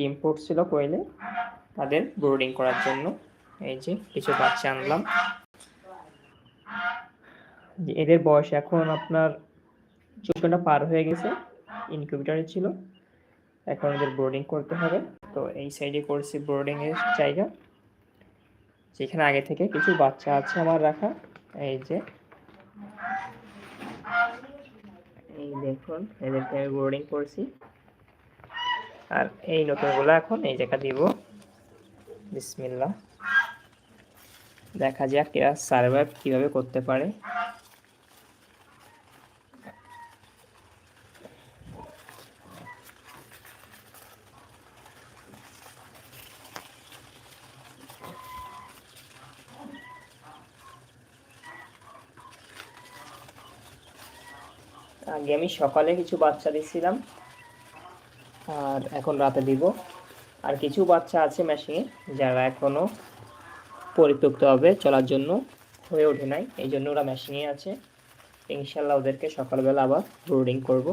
ডিম ফুটছিল কোয়েলে তাদের ব্রোডিং করার জন্য। এই যে কিছু বাচ্চা আনলাম। এদের বয়স এখন আপনার ঘণ্টা পার হয়ে গেছে ইনকিউবেটারে ছিল। এখন এদের ব্রোডিং করতে হবে। তো এই সাইডে করছি ব্রোডিং এর জায়গা। যেখানে আগে থেকে কিছু বাচ্চা আছে আমার রাখা। এই যে। এই দেখুন, এদেরকে আমি ব্রোডিং করছি। আর এই নতুনগুলো এখন এই জায়গা দিব। বিসমিল্লা দেখা যাক এরা সার্ভাইভ কীভাবে করতে পারে। আগে আমি সকালে কিছু বাচ্চা দিছিলাম। আর এখন রাতে দিব। আর কিছু বাচ্চা আছে মেশিনে যারা এখনও পরিত্যক্ত হবে, চলার জন্য হয়ে ওঠে নাই। এই জন্য ওরা মেশিনে আছে। ইনশাল্লাহ ওদেরকে সকালবেলা আবার ব্রোডিং করব।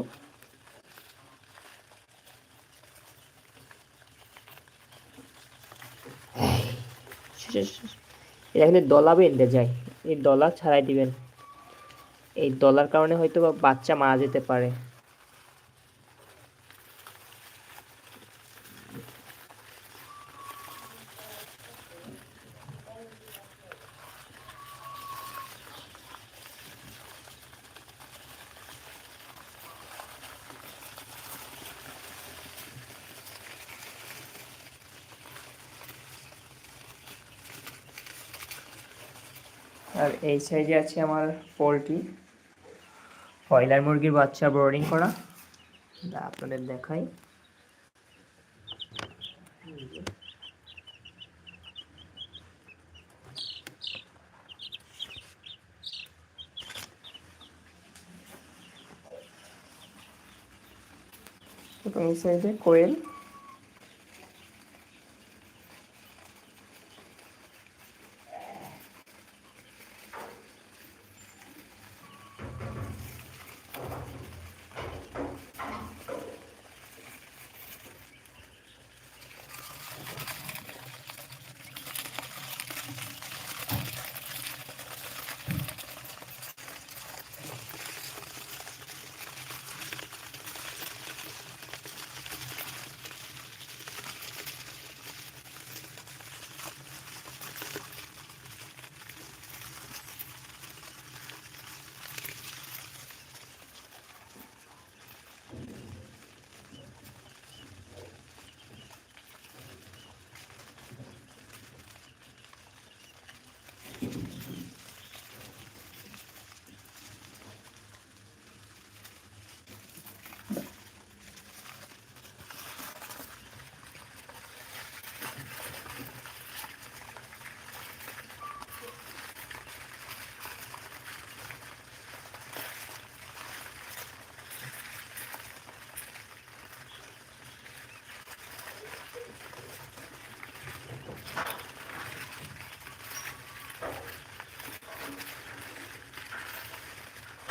এটা কিন্তু দলা বেঁধে যায় এই দলা ছাড়াই দিবেন। এই দলার কারণে হয়তো বাচ্চা মারা যেতে পারে। আর এই সাইডে আছে আমার পোলট্রি। ব্রয়লার মুরগির বাচ্চা ব্রোডিং করা। আপনাদের দেখাই। এবং এই সাইডে কোয়েল।